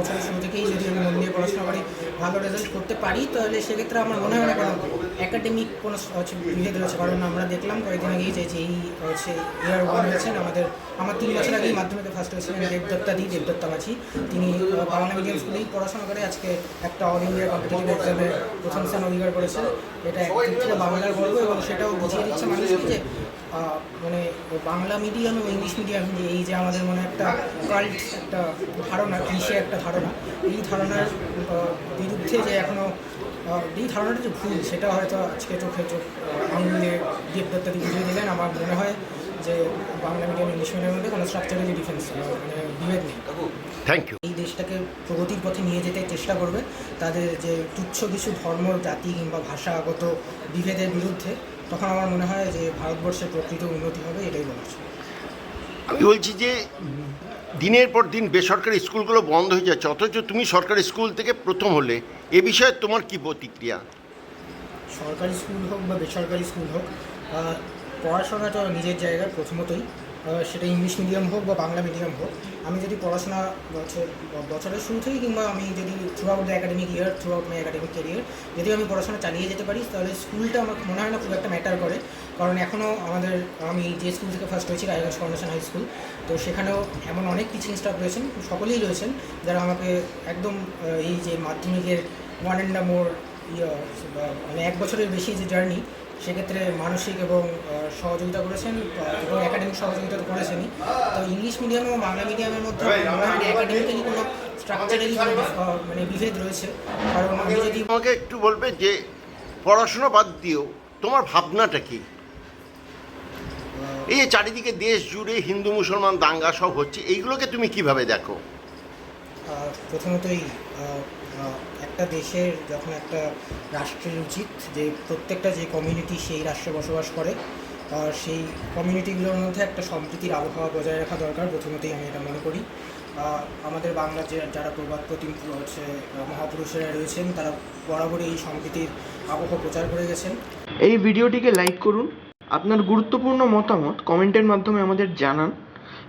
বছরের শুরু থেকেই যদি আমি মন দিয়ে পড়াশোনা করি, ভালো রেজাল্ট করতে পারি, তাহলে সেক্ষেত্রে আমার মনে হয় না কোনো একাডেমিক কোনো হচ্ছে বিভেদ রয়েছে কারণ আমরা দেখলাম কয়েকদিন আগেই যে যেই হচ্ছে ইয়ার ওয়ান হয়েছেন, আমাদের, আমার তিন বছর আগেই মাধ্যমিকে ফার্স্ট হয়েছিলেন দেবদত্তা দি দেবদত্তা মাঝি। তিনি বাংলা মিডিয়াম স্কুলেই পড়াশোনা করে আজকে একটা অল ইন্ডিয়া কম্পিটিটিভ এক্সামে প্রথম স্থান অধিকার করেছেন। এটা থেকে বাংলার গর্ব এবং সেটাও বুঝিয়ে দিচ্ছে মানুষকে যে মানে বাংলা মিডিয়াম এবং ইংলিশ মিডিয়াম যে এই যে আমাদের মনে একটা কাল্ট একটা ধারণা কৃষি একটা ধারণা এই ধারণার বিরুদ্ধে যে এখনও এই ধারণাটা যে ভুল সেটা হয়তো আজকে চোখে চোখ আঙুলে দেবদত্তাদি বুঝিয়ে দিলেন। আমার মনে হয় যে বাংলা মিডিয়াম ইংলিশ মিডিয়ামের মধ্যে কোনো স্ট্রাকচারালি ডিফারেন্স মানে বিভেদ নেই। থ্যাংক ইউ এই দেশটাকে প্রগতির পথে নিয়ে যেতে চেষ্টা করবে তাদের যে তুচ্ছ কিছু ধর্ম জাতি কিংবা ভাষাগত বিভেদের বিরুদ্ধে তখন আমার মনে হয় যে ভারতবর্ষের প্রকৃত উন্নতি হবে এটাই বলা। আমি বলছি যে দিনের পর দিন বেসরকারি স্কুলগুলো বন্ধ হয়ে যাচ্ছে অথচ তুমি সরকারি স্কুল থেকে প্রথম হলে এ বিষয়ে তোমার কি প্রতিক্রিয়া সরকারি স্কুল হোক বা বেসরকারি স্কুল হোক পড়াশোনাটা নিজের জায়গায় প্রথমতই সেটা ইংলিশ মিডিয়াম হোক বা বাংলা মিডিয়াম হোক, আমি যদি পড়াশোনা বছর, বছরের শুরু থেকে কিংবা আমি যদি throughout the academic year throughout my academic career যদি আমি পড়াশোনা চালিয়ে যেতে পারি, তাহলে স্কুলটা আমার মনে হয় না খুব একটা ম্যাটার করে। কারণ এখনও আমাদের, আমি যে স্কুল থেকে ফার্স্ট হয়েছি রায়গঞ্জ ফাউন্ডেশন হাই স্কুল তো সেখানেও এমন অনেক টিচিং স্টাফ রয়েছেন, সকলেই রয়েছেন, যারা আমাকে একদম এই যে মাধ্যমিকের ওয়ান অ্যান্ড মোর মানে এক বছরের বেশি যে জার্নি সেক্ষেত্রে মানসিক এবং সহযোগিতা করেছেন এবং একাডেমিক সহযোগিতা করেছেনই। তো ইংলিশ মিডিয়াম এবং বাংলা মিডিয়ামের মধ্যে একাডেমিক্যালি কোনো স্ট্রাকচারালি মানে বিভেদ রয়েছে। কারণ আমি যদি আমাকে একটু বলবে যে পড়াশোনা বাদ দিও তোমার ভাবনাটা কি? এই যে চারিদিকে দেশ জুড়ে হিন্দু মুসলমান দাঙ্গা সব হচ্ছে এইগুলোকে তুমি কীভাবে দেখো? আহ, আহ, একটা দেশের যখন একটা রাষ্ট্রের উচিত যে প্রত্যেকটা যে কমিউনিটি সেই রাষ্ট্রে বসবাস করে আহ, সেই কমিউনিটিগুলোর মধ্যে একটা সম্প্রীতির আবহাওয়া বজায় রাখা দরকার প্রথমতই আমি এটা মনে করি। আমাদের বাংলার যে যারা প্রবাদ প্রতিম হচ্ছে মহাপুরুষেরা রয়েছেন তারা বরাবরই এই সম্প্রীতির আবহাওয়া প্রচার করে গেছেন। এই ভিডিওটিকে লাইক করুন। আপনার গুরুত্বপূর্ণ মতামত কমেন্টের মাধ্যমে আমাদের জানান।